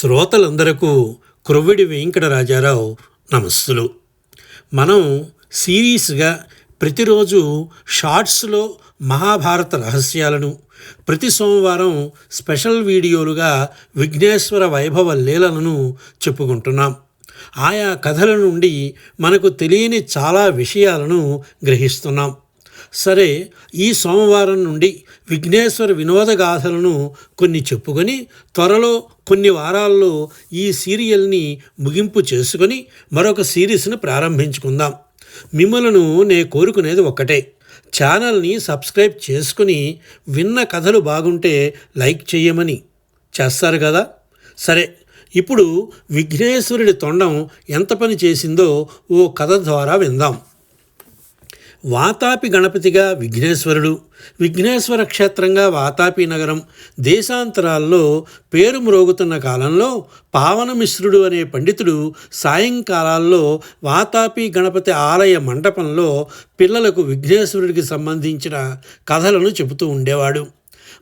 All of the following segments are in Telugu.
శ్రోతలందరకు క్రొవ్విడి వెంకటరాజారావు నమస్సులు. మనం సిరీస్గా ప్రతిరోజు షార్ట్స్లో మహాభారత రహస్యాలను ప్రతి సోమవారం స్పెషల్ వీడియోలుగా విఘ్నేశ్వర వైభవ లీలలను చెప్పుకుంటున్నాం. ఆయా కథల నుండి మనకు తెలియని చాలా విషయాలను గ్రహిస్తున్నాం. సరే ఈ సోమవారం నుండి విఘ్నేశ్వర వినోదగాథలను కొన్ని చెప్పుకొని త్వరలో కొన్ని వారాల్లో ఈ సీరియల్ని ముగింపు చేసుకొని మరొక సిరీస్ను ప్రారంభించుకుందాం. మిమ్మలను నే కోరుకునేది ఒక్కటే. ఛానల్ని సబ్స్క్రైబ్ చేసుకుని విన్న కథలు బాగుంటే లైక్ చేయమని చేస్తారు కదా? సరే ఇప్పుడు విఘ్నేశ్వరుడి తొండం ఎంత పని చేసిందో ఓ కథ ద్వారా విందాం. వాతాపి గణపతిగా విఘ్నేశ్వరుడు విఘ్నేశ్వర క్షేత్రంగా వాతాపి నగరం దేశాంతరాల్లో పేరు మ్రోగుతున్న కాలంలో పావనమిశ్రుడు అనే పండితుడు సాయంకాలాల్లో వాతాపి గణపతి ఆలయ మండపంలో పిల్లలకు విఘ్నేశ్వరుడికి సంబంధించిన కథలను చెబుతూ ఉండేవాడు.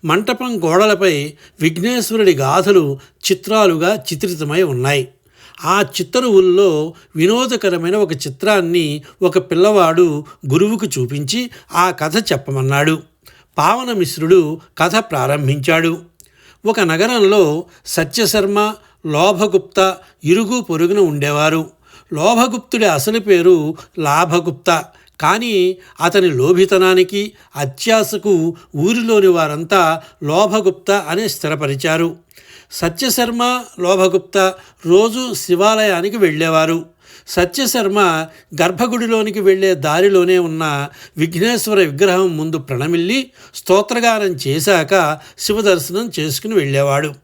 మంటపం గోడలపై విఘ్నేశ్వరుడి గాథలు చిత్రాలుగా చిత్రితమై ఉన్నాయి. ఆ చిత్తరువుల్లో వినోదకరమైన ఒక చిత్రాన్ని ఒక పిల్లవాడు గురువుకు చూపించి ఆ కథ చెప్పమన్నాడు. పావనమిశ్రుడు కథ ప్రారంభించాడు. ఒక నగరంలో సత్యశర్మ లోభగుప్త ఇరుగు పొరుగున ఉండేవారు. లోభగుప్తుడి అసలు పేరు లాభగుప్త. కానీ అతని లోభితనానికి అత్యాశకు ఊరిలోని వారంతా లోభగుప్త అని స్థిరపరిచారు. సత్యశర్మ లోభగుప్త రోజు శివాలయానికి వెళ్ళేవారు. సత్యశర్మ గర్భగుడిలోనికి వెళ్ళే దారిలోనే ఉన్న విఘ్నేశ్వర విగ్రహం ముందు ప్రణమిల్లి స్తోత్రగానం చేశాక శివదర్శనం చేసుకుని వెళ్ళేవాడు.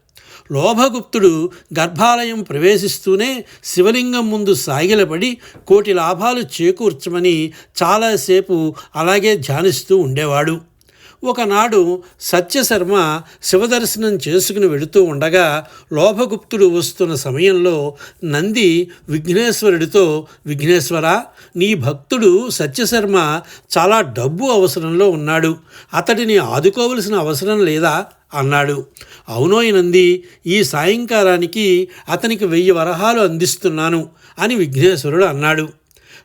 లోభగుప్తుడు గర్భాలయం ప్రవేశిస్తూనే శివలింగం ముందు సాగిలపడి కోటి లాభాలు చేకూర్చమని చాలాసేపు అలాగే ధ్యానిస్తూ ఉండేవాడు. ఒకనాడు సత్యశర్మ శివదర్శనం చేసుకుని వెళుతూ ఉండగా లోభగుప్తుడు వస్తున్న సమయంలో నంది విఘ్నేశ్వరుడితో విఘ్నేశ్వర నీ భక్తుడు సత్యశర్మ చాలా డబ్బు అవసరంలో ఉన్నాడు. అతడిని ఆదుకోవలసిన అవసరం లేదా అన్నాడు. అవునోయ్ నంది ఈ సాయంకాలానికి అతనికి వెయ్యి వరహాలు అందిస్తున్నాను అని విఘ్నేశ్వరుడు అన్నాడు.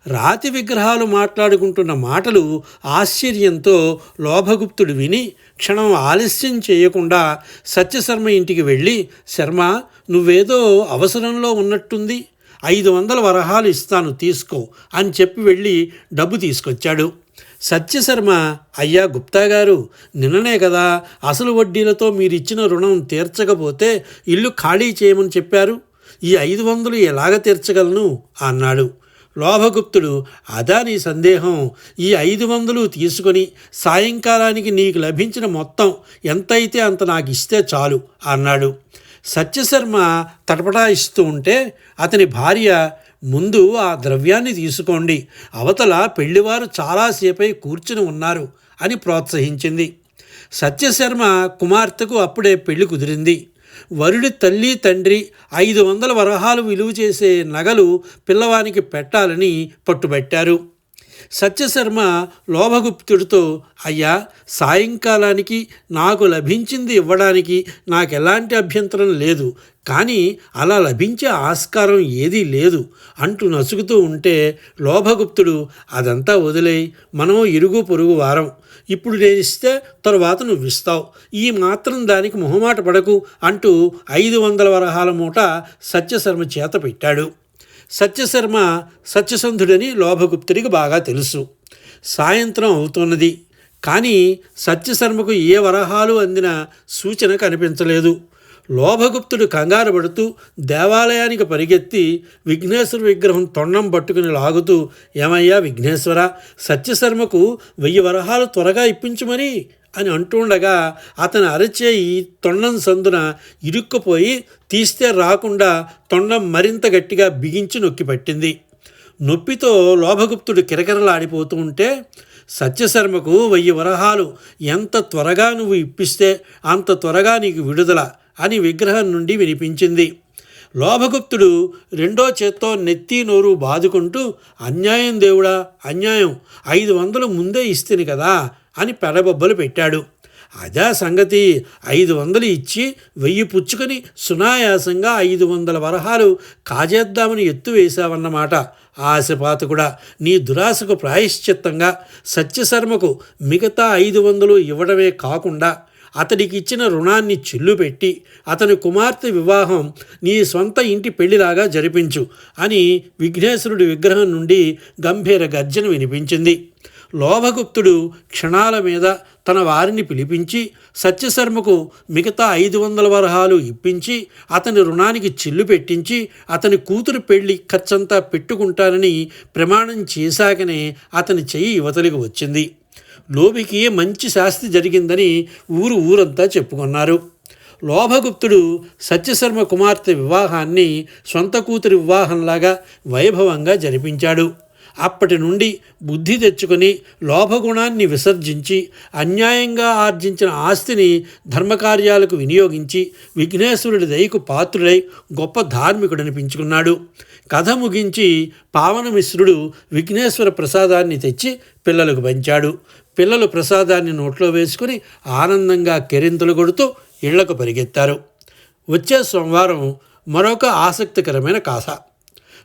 రాతి విగ్రహాలు మాట్లాడుకుంటున్న మాటలు ఆశ్చర్యంతో లోభగుప్తుడు విని క్షణం ఆలస్యం చేయకుండా సత్యశర్మ ఇంటికి వెళ్ళి శర్మ నువ్వేదో అవసరంలో ఉన్నట్టుంది. ఐదు వందల వరహాలు ఇస్తాను తీసుకో అని చెప్పి వెళ్ళి డబ్బు తీసుకొచ్చాడు. సత్యశర్మ అయ్యా గుప్తా గారు నిన్ననే కదా అసలు వడ్డీలతో మీరిచ్చిన రుణం తీర్చకపోతే ఇల్లు ఖాళీ చేయమని చెప్పారు. ఈ ఐదు వందలు ఎలాగ తీర్చగలను? అన్నాడు. లోభగుప్తుడు అదా నీ సందేహం? ఈ ఐదు వందలు తీసుకొని సాయంకాలానికి నీకు లభించిన మొత్తం ఎంతైతే అంత నాకు ఇస్తే చాలు అన్నాడు. సత్యశర్మ తటపటాయిస్తూ ఉంటే అతని భార్య ముందు ఆ ద్రవ్యాన్ని తీసుకోండి. అవతల పెళ్ళివారు చాలాసేపై కూర్చుని ఉన్నారు అని ప్రోత్సహించింది. సత్యశర్మ కుమార్తెకు అప్పుడే పెళ్ళి కుదిరింది. వరుడి తల్లి తండ్రి ఐదు వందల వరహాలు విలువ చేసే నగలు పిల్లవానికి పెట్టాలని పట్టుబట్టారు. సత్యశర్మ లోభగుప్తుడితో అయ్యా సాయంకాలానికి నాకు లభించింది ఇవ్వడానికి నాకు ఎలాంటి అభ్యంతరం లేదు. కానీ అలా లభించే ఆస్కారం ఏదీ లేదు అంటూ నసుగుతూ ఉంటే లోభగుప్తుడు అదంతా వదిలేయి. మనం ఇరుగు పొరుగు వారం. ఇప్పుడు నేను ఇస్తే తరువాత నువ్వు ఇస్తావు. ఈ మాత్రం దానికి మొహమాట పడకు అంటూ ఐదు వందల వరహాల మూట సత్యశర్మ చేత పెట్టాడు. సత్యశర్మ సత్యసంధుడని లోభగుప్తుడికి బాగా తెలుసు. సాయంత్రం అవుతున్నది. కానీ సత్యశర్మకు ఏ వరహాలు అందిన సూచన కనిపించలేదు. లోభగుప్తుడు కంగారు పడుతూ దేవాలయానికి పరిగెత్తి విఘ్నేశ్వర విగ్రహం తొండం పట్టుకుని లాగుతూ ఏమయ్యా విఘ్నేశ్వర సత్యశర్మకు వెయ్యి వరహాలు త్వరగా ఇప్పించుమని అని అంటుండగా అతని అరచేయి తొండం సందున ఇరుక్కుపోయి తీస్తే రాకుండా తొండం మరింత గట్టిగా బిగించి నొక్కి పట్టింది. నొప్పితో లోభగుప్తుడు కిరకిరలాడిపోతూ ఉంటే సత్యశర్మకు వెయ్యి వరహాలు ఎంత త్వరగా నువ్వు ఇప్పిస్తే అంత త్వరగా నీకు విడుదల అని విగ్రహం నుండి వినిపించింది. లోభగుప్తుడు రెండో చేత్తో నెత్తి నోరు బాదుకుంటూ అన్యాయం దేవుడా అన్యాయం ఐదు వందలు ముందే ఇస్తేని కదా అని పెడబొబ్బలు పెట్టాడు. అదా సంగతి ఐదు వందలు ఇచ్చి వెయ్యి పుచ్చుకొని సునాయాసంగా ఐదు వందల వరహాలు కాజేద్దామని ఎత్తు వేశావన్నమాట. ఆశపాతకుడా నీ దురాశకు ప్రాయశ్చిత్తంగా సత్యశర్మకు మిగతా ఐదు వందలు ఇవ్వడమే కాకుండా అతడికి ఇచ్చిన రుణాన్ని చిల్లుపెట్టి అతని కుమార్తె వివాహం నీ సొంత ఇంటి పెళ్ళిలాగా జరిపించు అని విఘ్నేశ్వరుడి విగ్రహం నుండి గంభీర గర్జన వినిపించింది. లోభగుప్తుడు క్షణాల మీద తన వారిని పిలిపించి సత్యశర్మకు మిగతా ఐదు వందల వరహాలు ఇప్పించి అతని రుణానికి చిల్లు పెట్టించి అతని కూతురు పెళ్ళి ఖర్చంతా పెట్టుకుంటానని ప్రమాణం చేశాకనే అతని చెయ్యి యువతలికి వచ్చింది. లోబికి మంచి శాస్తి జరిగిందని ఊరు ఊరంతా చెప్పుకున్నారు. లోభగుప్తుడు సత్యశర్మ కుమార్తె వివాహాన్ని సొంత కూతురి వివాహంలాగా వైభవంగా జరిపించాడు. అప్పటి నుండి బుద్ధి తెచ్చుకొని లోభగుణాన్ని విసర్జించి అన్యాయంగా ఆర్జించిన ఆస్తిని ధర్మకార్యాలకు వినియోగించి విఘ్నేశ్వరుడి దయకు పాత్రుడై గొప్ప ధార్మికుడనిపించుకున్నాడు కథ ముగించి పావనమిశ్రుడు విఘ్నేశ్వర ప్రసాదాన్ని తెచ్చి పిల్లలకు పంచాడు. పిల్లలు ప్రసాదాన్ని నోట్లో వేసుకుని ఆనందంగా కెరింతలు కొడుతూ ఇళ్ళకు పరిగెత్తారు. వచ్చే సోమవారం మరొక ఆసక్తికరమైన కాస